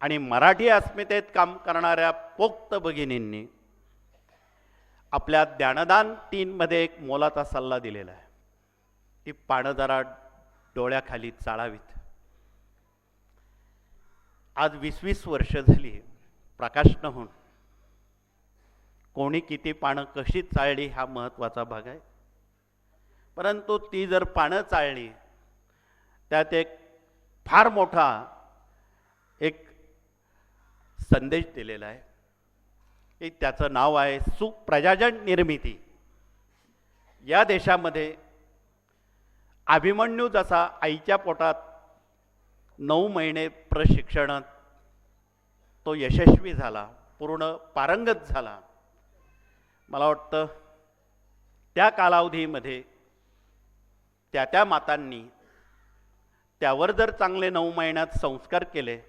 आणि मराठी अस्मितेत काम करणाऱ्या पोक्त भगिनींनी आपल्या ज्ञानदान तीनमध्ये एक मोलाचा सल्ला दिलेला आहे. ती पानं जरा डोळ्याखाली चाळावीत. आज वीस वीस वर्ष झाली प्रकाश न होऊन. कोणी किती पानं कशी चाळली हा महत्त्वाचा भाग आहे. परंतु ती जर पानं चाळली त्यात एक फार मोठा एक संदेश दिलेला आहे. की त्याचं नाव आहे सुप्रजाजन निर्मिती. या देशामध्ये अभिमन्यू जसा आईच्या पोटात नऊ महिने प्रशिक्षणात तो यशस्वी झाला पूर्ण पारंगत झाला. मला वाटतं त्या कालावधीमध्ये त्या त्या मातांनी त्यावर जर चांगले नऊ महिन्यात संस्कार केले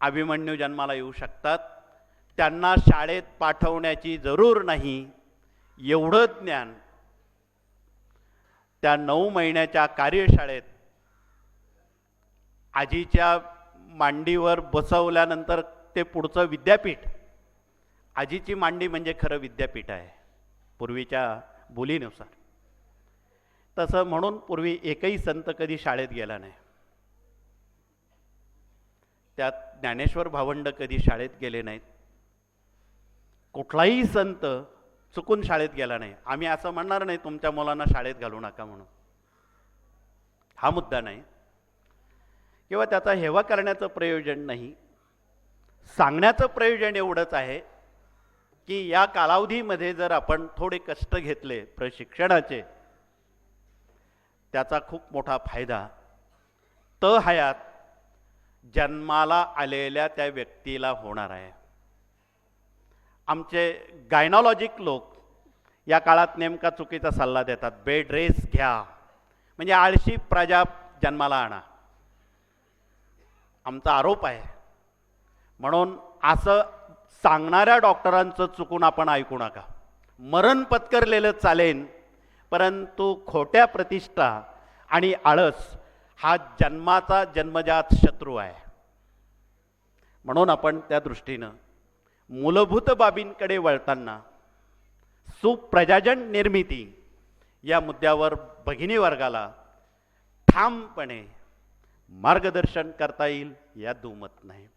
अभिमन्यू जन्माला येऊ शकतात. त्यांना शाळेत पाठवण्याची जरूर नाही. एवढं ज्ञान त्या नऊ महिन्याच्या कार्यशाळेत आजीच्या मांडीवर बसवल्यानंतर ते पुढचं विद्यापीठ आजीची मांडी म्हणजे खरं विद्यापीठ आहे पूर्वीच्या बोलीनुसार. तसं म्हणून पूर्वी एकही संत कधी शाळेत गेला नाही. त्यात ज्ञानेश्वर भावंड कधी शाळेत गेले नाहीत. कुठलाही संत चुकून शाळेत गेला नाही. आम्ही असं म्हणणार नाही तुमच्या मुलांना शाळेत घालू नका म्हणून. हा मुद्दा नाही. किंवा त्याचा हेवा करण्याचं प्रयोजन नाही. सांगण्याचं प्रयोजन एवढंच आहे की या कालावधीमध्ये जर आपण थोडे कष्ट घेतले प्रशिक्षणाचे त्याचा खूप मोठा फायदा त हयात जन्माला आलेल्या त्या व्यक्तीला होणार आहे. आमचे गायनॉलॉजिक लोक या काळात नेमका चुकीचा सल्ला देतात. बेड रेस घ्या. म्हणजे आळशी प्रजा जन्माला आणा. आमचा आरोप आहे. म्हणून असं सांगणाऱ्या डॉक्टरांचं चुकून आपण ऐकू नका. मरण पत्करलेलं चालेल परंतु खोट्या प्रतिष्ठा आणि आळस हा जन्माचा जन्मजात शत्रू आहे. म्हणून आपण त्या दृष्टीनं मूलभूत बाबींकडे वळताना सुप्रजाजन निर्मिती या मुद्द्यावर भगिनी वर्गाला ठामपणे मार्गदर्शन करता येईल या दुमत नाही.